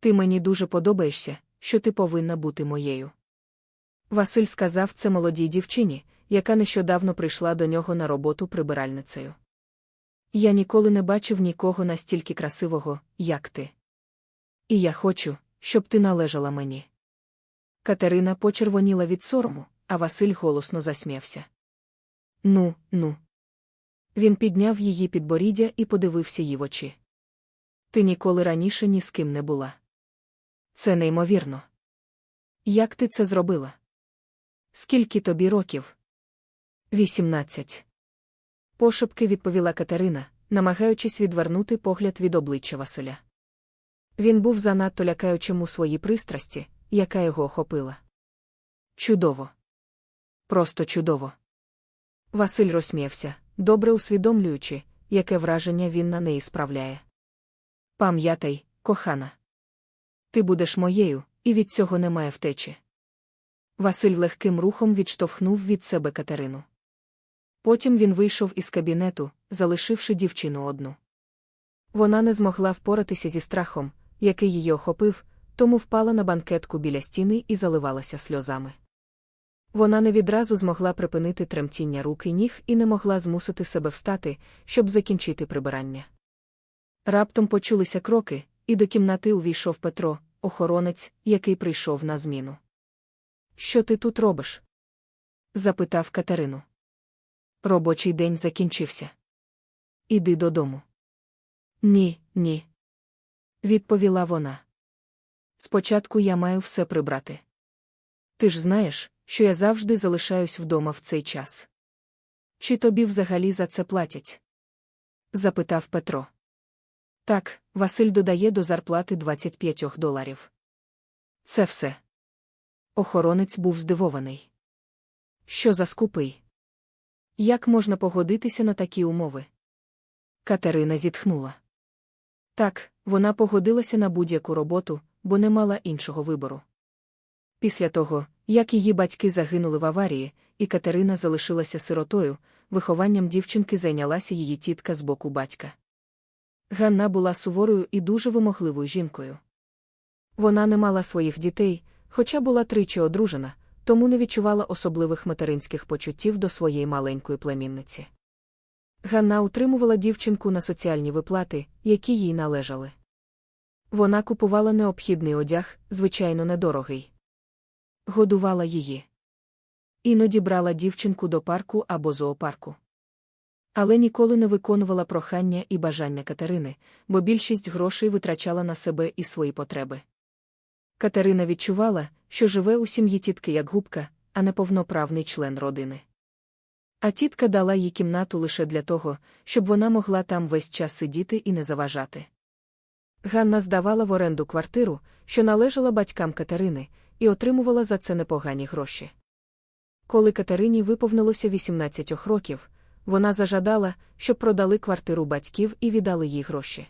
Ти мені дуже подобаєшся, що ти повинна бути моєю. Василь сказав це молодій дівчині, яка нещодавно прийшла до нього на роботу прибиральницею. Я ніколи не бачив нікого настільки красивого, як ти. І я хочу, щоб ти належала мені. Катерина почервоніла від сорому, а Василь голосно засміявся. Ну, ну. Він підняв її підборіддя і подивився їй в очі. Ти ніколи раніше ні з ким не була. Це неймовірно. Як ти це зробила? Скільки тобі років? Вісімнадцять. Пошепки відповіла Катерина, намагаючись відвернути погляд від обличчя Василя. Він був занадто лякаючим у своїй пристрасті, яка його охопила. Чудово. Просто чудово. Василь розсміявся, добре усвідомлюючи, яке враження він на неї справляє. Пам'ятай, кохана. Ти будеш моєю, і від цього немає втечі. Василь легким рухом відштовхнув від себе Катерину. Потім він вийшов із кабінету, залишивши дівчину одну. Вона не змогла впоратися зі страхом, який її охопив, тому впала на банкетку біля стіни і заливалася сльозами. Вона не відразу змогла припинити тремтіння рук і ніг і не могла змусити себе встати, щоб закінчити прибирання. Раптом почулися кроки, і до кімнати увійшов Петро, охоронець, який прийшов на зміну. Що ти тут робиш? запитав Катерину. Робочий день закінчився. Іди додому. Ні, ні. Відповіла вона. Спочатку я маю все прибрати. Ти ж знаєш, що я завжди залишаюсь вдома в цей час. Чи тобі взагалі за це платять? запитав Петро. Так, Василь додає до зарплати 25 доларів. Це все. Охоронець був здивований. Що за скупий? Як можна погодитися на такі умови? Катерина зітхнула. Так, вона погодилася на будь-яку роботу, бо не мала іншого вибору. Після того, як її батьки загинули в аварії, і Катерина залишилася сиротою, вихованням дівчинки зайнялася її тітка з боку батька. Ганна була суворою і дуже вимогливою жінкою. Вона не мала своїх дітей, хоча була тричі одружена, тому не відчувала особливих материнських почуттів до своєї маленької племінниці. Ганна утримувала дівчинку на соціальні виплати, які їй належали. Вона купувала необхідний одяг, звичайно, недорогий. Годувала її. Іноді брала дівчинку до парку або зоопарку. Але ніколи не виконувала прохання і бажання Катерини, бо більшість грошей витрачала на себе і свої потреби. Катерина відчувала, що живе у сім'ї тітки як губка, а не повноправний член родини. А тітка дала їй кімнату лише для того, щоб вона могла там весь час сидіти і не заважати. Ганна здавала в оренду квартиру, що належала батькам Катерини, і отримувала за це непогані гроші. Коли Катерині виповнилося 18 років, вона зажадала, щоб продали квартиру батьків і віддали їй гроші.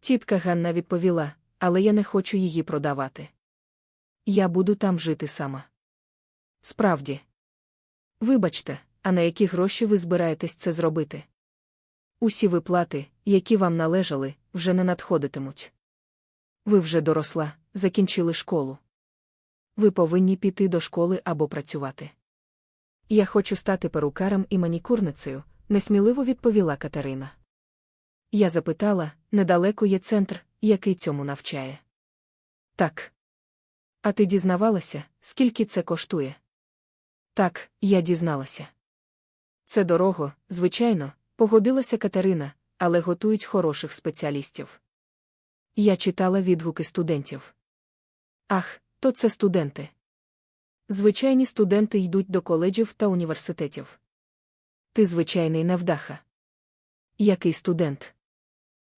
Тітка Ганна відповіла, але я не хочу її продавати. Я буду там жити сама. Справді. Вибачте, а на які гроші ви збираєтесь це зробити? Усі виплати, які вам належали, вже не надходитимуть. Ви вже доросла, закінчили школу. Ви повинні піти до школи або працювати. Я хочу стати перукарем і манікурницею, несміливо відповіла Катерина. Я запитала, недалеко є центр, який цьому навчає. Так. А ти дізнавалася, скільки це коштує? Так, я дізналася. Це дорого, звичайно, погодилася Катерина, але готують хороших спеціалістів. Я читала відгуки студентів. Ах, то це студенти. Звичайні студенти йдуть до коледжів та університетів. Ти звичайний невдаха. Який студент?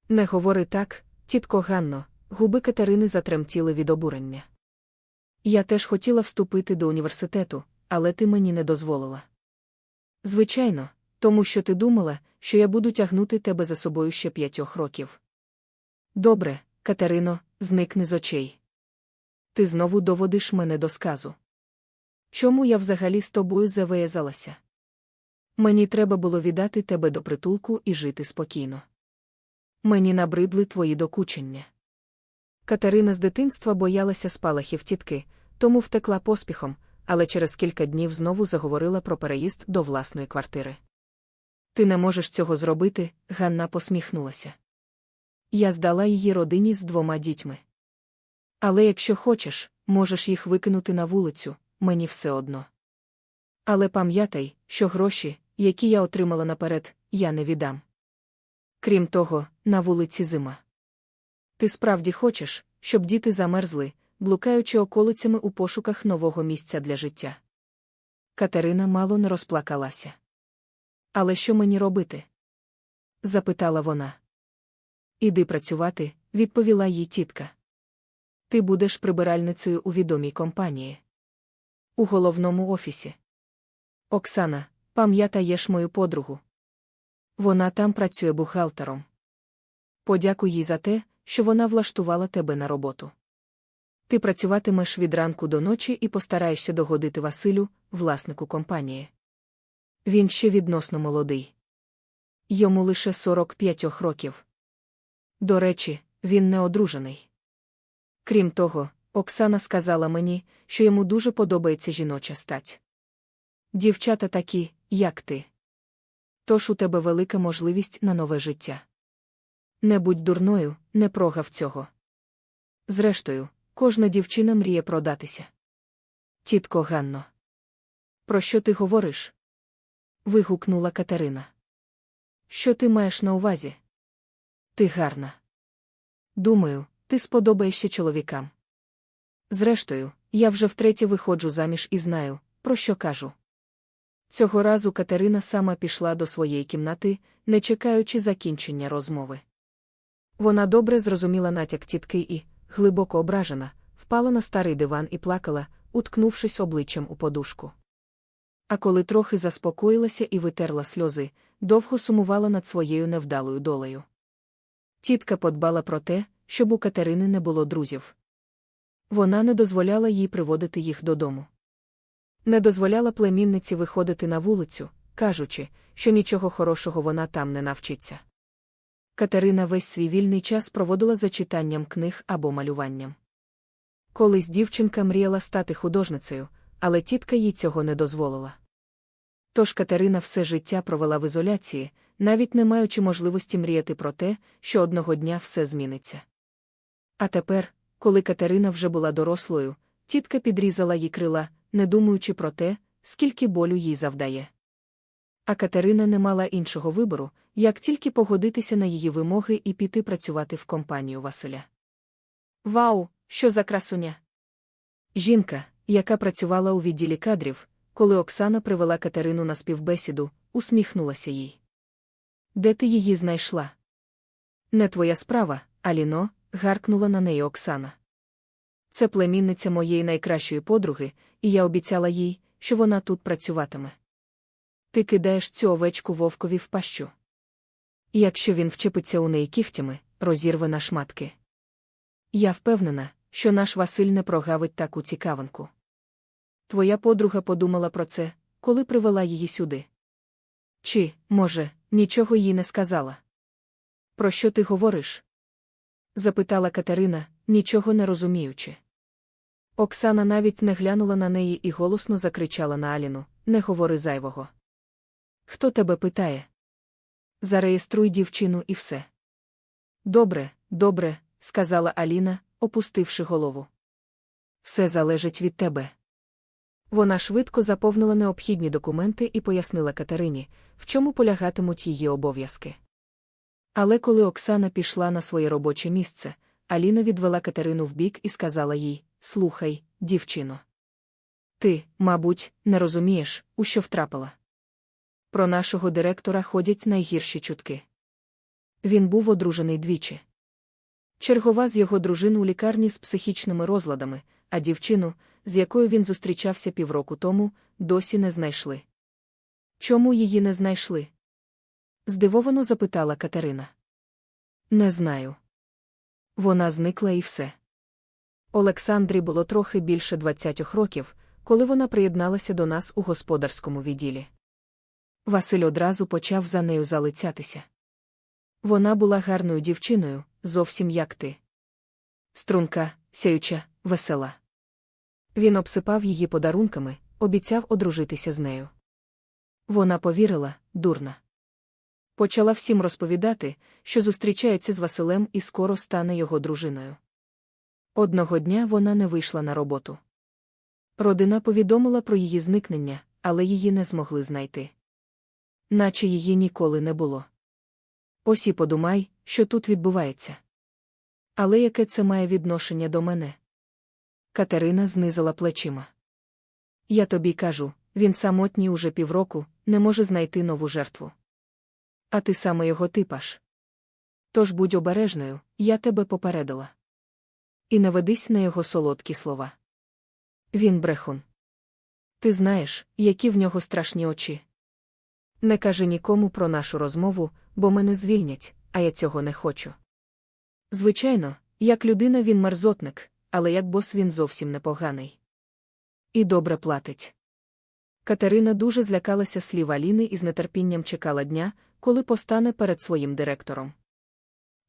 Не говори так, тітко Ганно, губи Катерини затремтіли від обурення. Я теж хотіла вступити до університету, але ти мені не дозволила. Звичайно, тому що ти думала, що я буду тягнути тебе за собою ще п'ятьох років. Добре, Катерино, зникни з очей. Ти знову доводиш мене до сказу. Чому я взагалі з тобою завиязалася? Мені треба було віддати тебе до притулку і жити спокійно. Мені набридли твої докучення. Катерина з дитинства боялася спалахів тітки, тому втекла поспіхом, але через кілька днів знову заговорила про переїзд до власної квартири. Ти не можеш цього зробити, Ганна посміхнулася. Я здала її родині з двома дітьми. Але якщо хочеш, можеш їх викинути на вулицю, мені все одно. Але пам'ятай, що гроші, які я отримала наперед, я не віддам. Крім того, на вулиці зима. Ти справді хочеш, щоб діти замерзли, блукаючи околицями у пошуках нового місця для життя. Катерина мало не розплакалася. Але що мені робити? запитала вона. Іди працювати, відповіла їй тітка. Ти будеш прибиральницею у відомій компанії. У головному офісі. Оксана, пам'ятаєш мою подругу. Вона там працює бухгалтером. Подякуй їй за те, що вона влаштувала тебе на роботу. Ти працюватимеш від ранку до ночі і постараєшся догодити Василю, власнику компанії. Він ще відносно молодий. Йому лише 45 років. До речі, він не одружений. Крім того, Оксана сказала мені, що йому дуже подобається жіноча стать. Дівчата такі, як ти. Тож у тебе велика можливість на нове життя. Не будь дурною, не прогав цього. Зрештою, кожна дівчина мріє продатися. Тітко Ганно. Про що ти говориш? вигукнула Катерина. Що ти маєш на увазі? Ти гарна. Думаю, ти сподобаєшся чоловікам. Зрештою, я вже втретє виходжу заміж і знаю, про що кажу. Цього разу Катерина сама пішла до своєї кімнати, не чекаючи закінчення розмови. Вона добре зрозуміла натяк тітки і, глибоко ображена, впала на старий диван і плакала, уткнувшись обличчям у подушку. А коли трохи заспокоїлася і витерла сльози, довго сумувала над своєю невдалою долею. Тітка подбала про те, щоб у Катерини не було друзів. Вона не дозволяла їй приводити їх додому. Не дозволяла племінниці виходити на вулицю, кажучи, що нічого хорошого вона там не навчиться. Катерина весь свій вільний час проводила за читанням книг або малюванням. Колись дівчинка мріяла стати художницею, але тітка їй цього не дозволила. Тож Катерина все життя провела в ізоляції, навіть не маючи можливості мріяти про те, що одного дня все зміниться. А тепер, коли Катерина вже була дорослою, тітка підрізала їй крила, не думаючи про те, скільки болю їй завдає. А Катерина не мала іншого вибору, як тільки погодитися на її вимоги і піти працювати в компанію Василя. Вау, що за красуня! Жінка, яка працювала у відділі кадрів, коли Оксана привела Катерину на співбесіду, усміхнулася їй. Де ти її знайшла? Не твоя справа, Аліно, гаркнула на неї Оксана. Це племінниця моєї найкращої подруги, і я обіцяла їй, що вона тут працюватиме. Ти кидаєш цю овечку вовкові в пащу. Якщо він вчепиться у неї кігтями, розірве на шматки. Я впевнена, що наш Василь не прогавить таку цікавинку. Твоя подруга подумала про це, коли привела її сюди. Чи, може, нічого їй не сказала? Про що ти говориш? Запитала Катерина, нічого не розуміючи. Оксана навіть не глянула на неї і голосно закричала на Аліну не говори зайвого. Хто тебе питає? Зареєструй дівчину і все. Добре, добре, сказала Аліна, опустивши голову. Все залежить від тебе. Вона швидко заповнила необхідні документи і пояснила Катерині, в чому полягатимуть її обов'язки. Але коли Оксана пішла на своє робоче місце, Аліна відвела Катерину вбік і сказала їй Слухай, дівчино. Ти, мабуть, не розумієш, у що втрапила. Про нашого директора ходять найгірші чутки. Він був одружений двічі. Чергова з його дружин у лікарні з психічними розладами, а дівчину, з якою він зустрічався півроку тому, досі не знайшли. Чому її не знайшли? Здивовано запитала Катерина. Не знаю. Вона зникла і все. Олександрі було трохи більше 20 років, коли вона приєдналася до нас у господарському відділі. Василь одразу почав за нею залицятися. Вона була гарною дівчиною, зовсім як ти. струнка, сяюча, весела. Він обсипав її подарунками, обіцяв одружитися з нею. Вона повірила, дурна. Почала всім розповідати, що зустрічається з Василем і скоро стане його дружиною. Одного дня вона не вийшла на роботу. Родина повідомила про її зникнення, але її не змогли знайти. Наче її ніколи не було. Ось і подумай, що тут відбувається. Але яке це має відношення до мене? Катерина знизила плечима. Я тобі кажу, він самотній уже півроку, не може знайти нову жертву. А ти саме його типаш. Тож будь обережною, я тебе попередила. І не ведись на його солодкі слова. Він брехун. Ти знаєш, які в нього страшні очі. Не кажи нікому про нашу розмову, бо мене звільнять, а я цього не хочу. Звичайно, як людина він мерзотник, але як бос він зовсім непоганий. І добре платить. Катерина дуже злякалася слів Аліни і з нетерпінням чекала дня, коли постане перед своїм директором.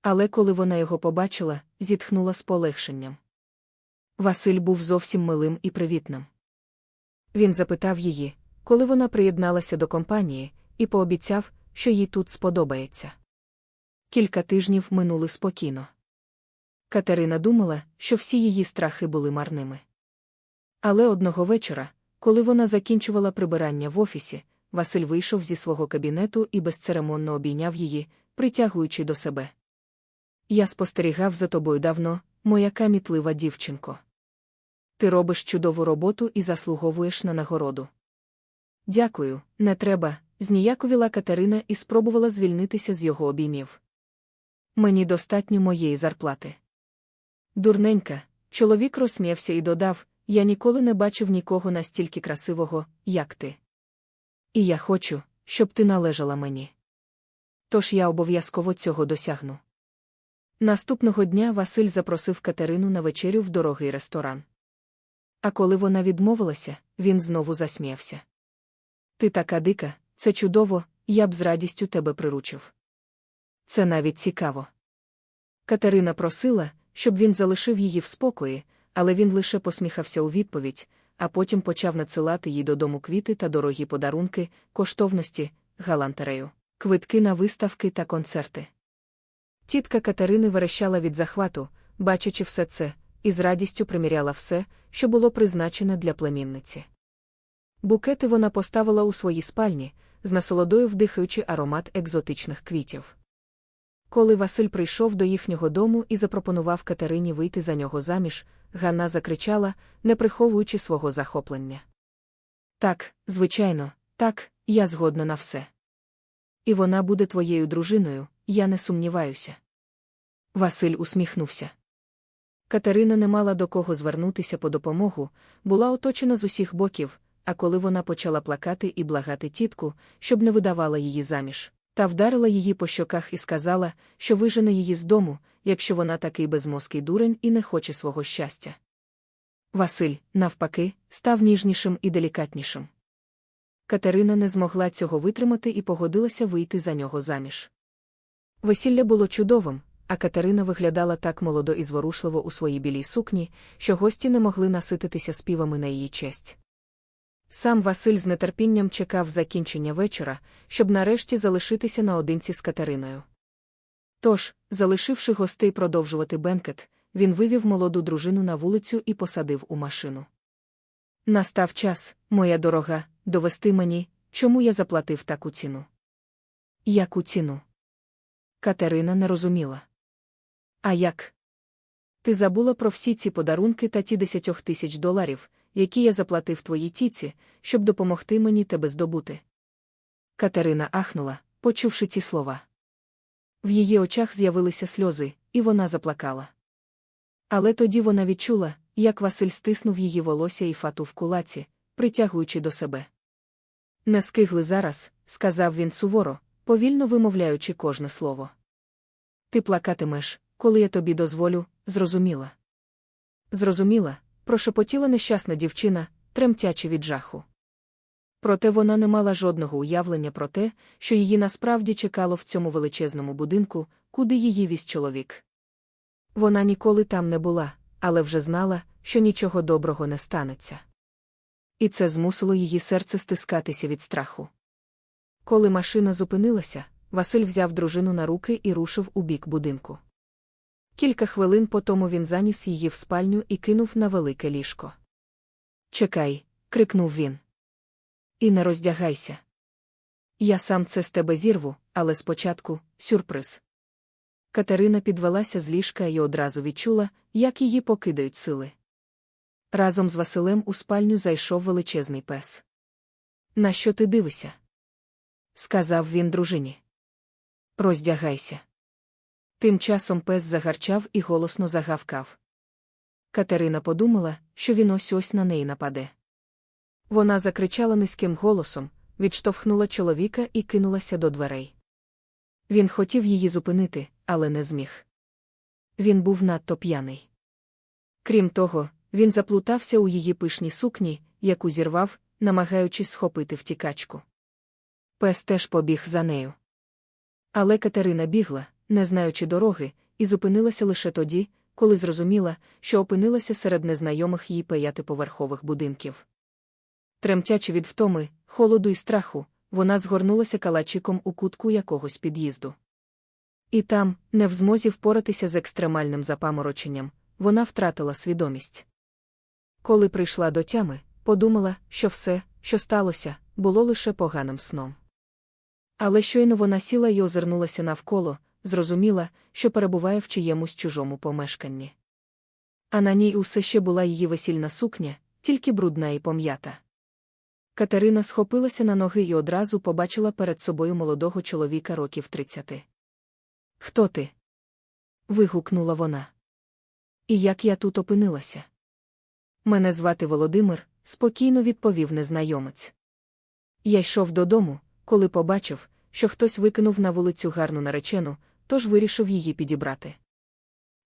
Але коли вона його побачила, зітхнула з полегшенням. Василь був зовсім милим і привітним. Він запитав її, коли вона приєдналася до компанії, і пообіцяв, що їй тут сподобається. Кілька тижнів минули спокійно. Катерина думала, що всі її страхи були марними. Але одного вечора, коли вона закінчувала прибирання в офісі, Василь вийшов зі свого кабінету і безцеремонно обійняв її, притягуючи до себе. Я спостерігав за тобою давно, моя камітлива дівчинко. Ти робиш чудову роботу і заслуговуєш на нагороду. Дякую, не треба, зніяковіла Катерина і спробувала звільнитися з його обіймів. Мені достатньо моєї зарплати. Дурненька, чоловік розсміявся і додав Я ніколи не бачив нікого настільки красивого, як ти. І я хочу, щоб ти належала мені. Тож я обов'язково цього досягну. Наступного дня Василь запросив Катерину на вечерю в дорогий ресторан. А коли вона відмовилася, він знову засміявся. Ти така дика, це чудово, я б з радістю тебе приручив. Це навіть цікаво. Катерина просила, щоб він залишив її в спокої, але він лише посміхався у відповідь, а потім почав надсилати їй додому квіти та дорогі подарунки, коштовності, галантерею, квитки на виставки та концерти. Тітка Катерини верещала від захвату, бачачи все це, і з радістю приміряла все, що було призначене для племінниці. Букети вона поставила у своїй спальні, з насолодою вдихаючи аромат екзотичних квітів. Коли Василь прийшов до їхнього дому і запропонував Катерині вийти за нього заміж, Ганна закричала, не приховуючи свого захоплення. Так, звичайно, так, я згодна на все. І вона буде твоєю дружиною, я не сумніваюся. Василь усміхнувся. Катерина не мала до кого звернутися по допомогу, була оточена з усіх боків, а коли вона почала плакати і благати тітку, щоб не видавала її заміж, та вдарила її по щоках і сказала, що вижене її з дому, якщо вона такий безмозкий дурень і не хоче свого щастя. Василь, навпаки, став ніжнішим і делікатнішим. Катерина не змогла цього витримати і погодилася вийти за нього заміж. Весілля було чудовим, а Катерина виглядала так молодо і зворушливо у своїй білій сукні, що гості не могли насититися співами на її честь. Сам Василь з нетерпінням чекав закінчення вечора, щоб нарешті залишитися наодинці з Катериною. Тож, залишивши гостей продовжувати бенкет, він вивів молоду дружину на вулицю і посадив у машину. Настав час, моя дорога, довести мені, чому я заплатив таку ціну. Яку ціну? Катерина не розуміла. А як? Ти забула про всі ці подарунки та ті десятьох тисяч доларів, які я заплатив твоїй тіці, щоб допомогти мені тебе здобути. Катерина ахнула, почувши ці слова. В її очах з'явилися сльози, і вона заплакала. Але тоді вона відчула, як Василь стиснув її волосся і фату в кулаці, притягуючи до себе. Не скигли зараз, сказав він суворо, повільно вимовляючи кожне слово. Ти плакатимеш, коли я тобі дозволю, зрозуміла. Зрозуміла, прошепотіла нещасна дівчина, тремтячи від жаху. Проте вона не мала жодного уявлення про те, що її насправді чекало в цьому величезному будинку, куди її віз чоловік. Вона ніколи там не була, але вже знала, що нічого доброго не станеться. І це змусило її серце стискатися від страху. Коли машина зупинилася, Василь взяв дружину на руки і рушив у бік будинку. Кілька хвилин по тому він заніс її в спальню і кинув на велике ліжко. Чекай, крикнув він. І не роздягайся. Я сам це з тебе зірву, але спочатку сюрприз. Катерина підвелася з ліжка і одразу відчула, як її покидають сили. Разом з Василем у спальню зайшов величезний пес. На що ти дивишся? сказав він дружині. Роздягайся. Тим часом пес загарчав і голосно загавкав. Катерина подумала, що він ось ось на неї нападе. Вона закричала низьким голосом, відштовхнула чоловіка і кинулася до дверей. Він хотів її зупинити, але не зміг. Він був надто п'яний. Крім того, він заплутався у її пишній сукні, яку зірвав, намагаючись схопити втікачку. Пес теж побіг за нею. Але Катерина бігла, не знаючи дороги, і зупинилася лише тоді, коли зрозуміла, що опинилася серед незнайомих їй п'ятиповерхових будинків. Тремтячи від втоми, холоду і страху, вона згорнулася калачиком у кутку якогось під'їзду. І там, не в змозі впоратися з екстремальним запамороченням, вона втратила свідомість. Коли прийшла до тями, подумала, що все, що сталося, було лише поганим сном. Але щойно вона сіла й озирнулася навколо, зрозуміла, що перебуває в чиємусь чужому помешканні. А на ній усе ще була її весільна сукня, тільки брудна і пом'ята. Катерина схопилася на ноги і одразу побачила перед собою молодого чоловіка років тридцяти. Хто ти? вигукнула вона. І як я тут опинилася? Мене звати Володимир, спокійно відповів незнайомець. Я йшов додому, коли побачив, що хтось викинув на вулицю гарну наречену, тож вирішив її підібрати.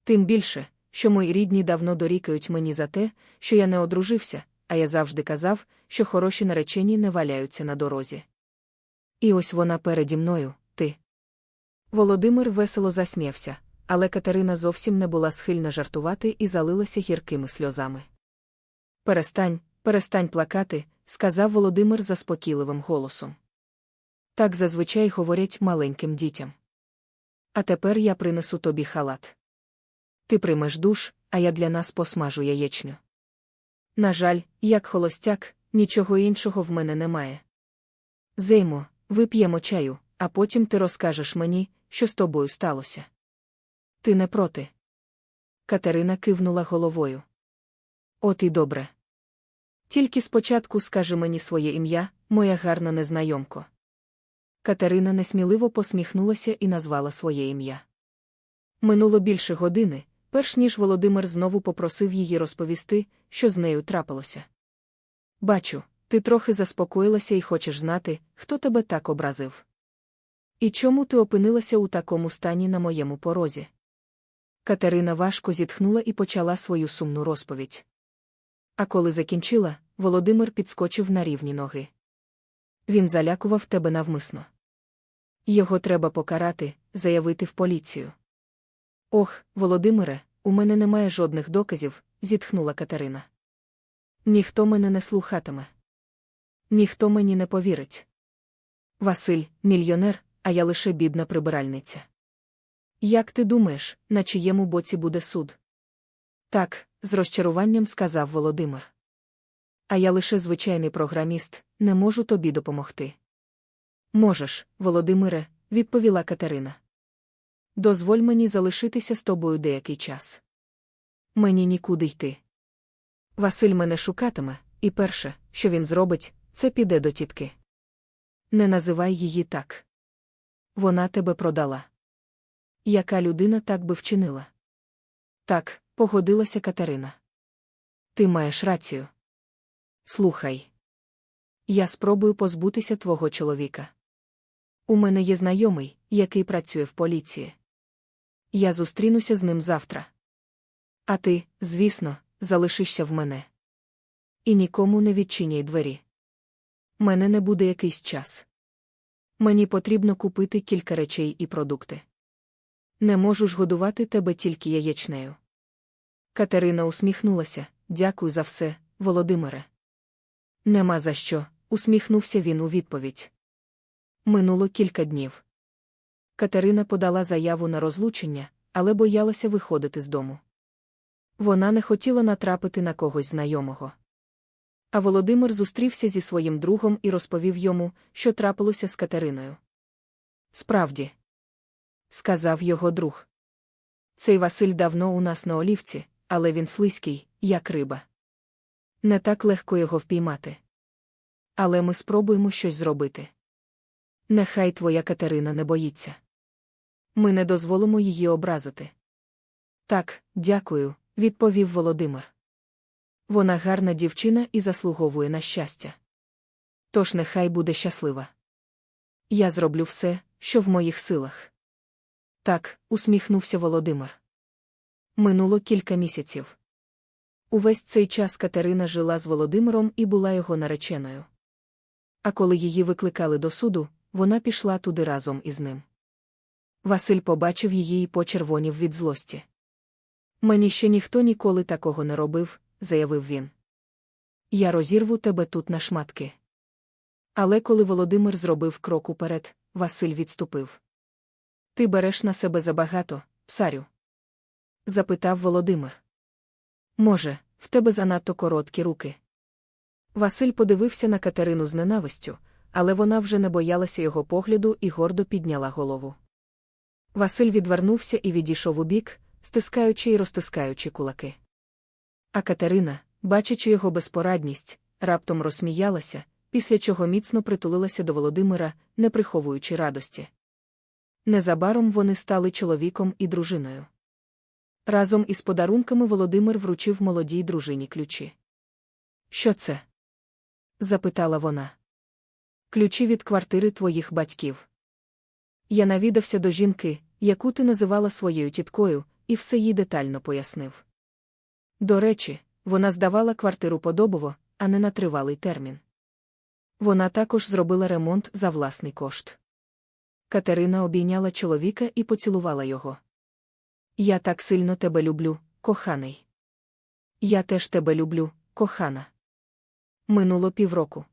Тим більше, що мої рідні давно дорікають мені за те, що я не одружився, а я завжди казав, що хороші наречені не валяються на дорозі. І ось вона переді мною, ти. Володимир весело засміявся, але Катерина зовсім не була схильна жартувати і залилася гіркими сльозами. Перестань, перестань плакати, сказав Володимир заспокійливим голосом. Так зазвичай говорять маленьким дітям. А тепер я принесу тобі халат. Ти приймеш душ, а я для нас посмажу яєчню. На жаль, як холостяк, нічого іншого в мене немає. Зеймо, вип'ємо чаю, а потім ти розкажеш мені, що з тобою сталося. Ти не проти. Катерина кивнула головою. От і добре. Тільки спочатку скажи мені своє ім'я, моя гарна незнайомко. Катерина несміливо посміхнулася і назвала своє ім'я. Минуло більше години, перш ніж Володимир знову попросив її розповісти, що з нею трапилося. Бачу, ти трохи заспокоїлася і хочеш знати, хто тебе так образив. І чому ти опинилася у такому стані на моєму порозі? Катерина важко зітхнула і почала свою сумну розповідь. А коли закінчила, Володимир підскочив на рівні ноги. Він залякував тебе навмисно. Його треба покарати, заявити в поліцію. Ох, Володимире, у мене немає жодних доказів, зітхнула Катерина. Ніхто мене не слухатиме. Ніхто мені не повірить. Василь, мільйонер, а я лише бідна прибиральниця. Як ти думаєш, на чиєму боці буде суд? Так, з розчаруванням сказав Володимир. А я лише звичайний програміст, не можу тобі допомогти. Можеш, Володимире, відповіла Катерина. Дозволь мені залишитися з тобою деякий час. Мені нікуди йти. Василь мене шукатиме, і перше, що він зробить, це піде до тітки. Не називай її так. Вона тебе продала. Яка людина так би вчинила? Так, погодилася Катерина. Ти маєш рацію. Слухай. Я спробую позбутися твого чоловіка. У мене є знайомий, який працює в поліції. Я зустрінуся з ним завтра. А ти, звісно, залишишся в мене. І нікому не відчиняй двері. Мене не буде якийсь час. Мені потрібно купити кілька речей і продукти. Не можу ж годувати тебе тільки яєчнею. Катерина усміхнулася дякую за все, Володимире. Нема за що, усміхнувся він у відповідь. Минуло кілька днів. Катерина подала заяву на розлучення, але боялася виходити з дому. Вона не хотіла натрапити на когось знайомого. А Володимир зустрівся зі своїм другом і розповів йому, що трапилося з Катериною. Справді, сказав його друг. Цей Василь давно у нас на олівці, але він слизький, як риба. Не так легко його впіймати. Але ми спробуємо щось зробити. Нехай твоя Катерина не боїться. Ми не дозволимо її образити. Так, дякую, відповів Володимир. Вона гарна дівчина і заслуговує на щастя. Тож нехай буде щаслива. Я зроблю все, що в моїх силах. Так, усміхнувся Володимир. Минуло кілька місяців. Увесь цей час Катерина жила з Володимиром і була його нареченою. А коли її викликали до суду, вона пішла туди разом із ним. Василь побачив її і почервонів від злості. Мені ще ніхто ніколи такого не робив, заявив він. Я розірву тебе тут на шматки. Але коли Володимир зробив крок уперед, Василь відступив. Ти береш на себе забагато, псарю? запитав Володимир. Може, в тебе занадто короткі руки. Василь подивився на Катерину з ненавистю, але вона вже не боялася його погляду і гордо підняла голову. Василь відвернувся і відійшов у бік, стискаючи і розтискаючи кулаки. А Катерина, бачачи його безпорадність, раптом розсміялася, після чого міцно притулилася до Володимира, не приховуючи радості. Незабаром вони стали чоловіком і дружиною. Разом із подарунками Володимир вручив молодій дружині ключі. Що це? запитала вона. Ключі від квартири твоїх батьків. Я навідався до жінки, яку ти називала своєю тіткою, і все їй детально пояснив. До речі, вона здавала квартиру подобово, а не на тривалий термін. Вона також зробила ремонт за власний кошт. Катерина обійняла чоловіка і поцілувала його. Я так сильно тебе люблю, коханий. Я теж тебе люблю, кохана. Минуло півроку.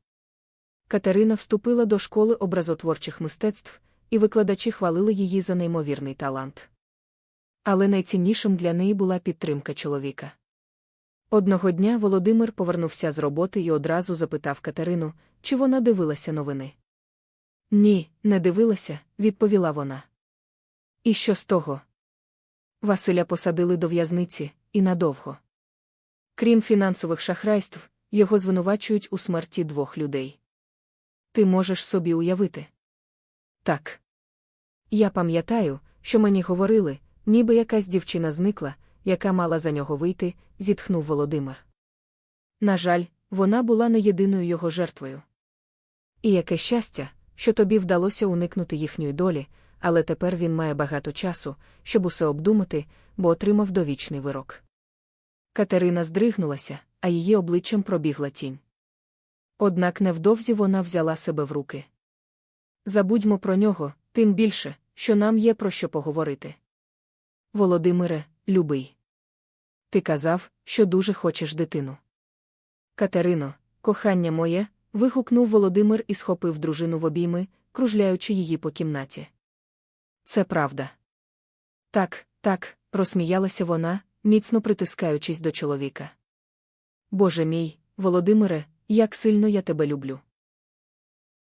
Катерина вступила до школи образотворчих мистецтв, і викладачі хвалили її за неймовірний талант. Але найціннішим для неї була підтримка чоловіка. Одного дня Володимир повернувся з роботи і одразу запитав Катерину, чи вона дивилася новини. Ні, не дивилася, відповіла вона. І що з того? Василя посадили до в'язниці і надовго. Крім фінансових шахрайств, його звинувачують у смерті двох людей. Ти можеш собі уявити? Так. Я пам'ятаю, що мені говорили, ніби якась дівчина зникла, яка мала за нього вийти, зітхнув Володимир. На жаль, вона була не єдиною його жертвою. І яке щастя, що тобі вдалося уникнути їхньої долі, але тепер він має багато часу, щоб усе обдумати, бо отримав довічний вирок. Катерина здригнулася, а її обличчям пробігла тінь. Однак невдовзі вона взяла себе в руки. Забудьмо про нього, тим більше, що нам є про що поговорити. Володимире, любий. Ти казав, що дуже хочеш дитину. Катерино, кохання моє, вигукнув Володимир і схопив дружину в обійми, кружляючи її по кімнаті. Це правда. Так, так, розсміялася вона, міцно притискаючись до чоловіка. Боже мій, Володимире, як сильно я тебе люблю.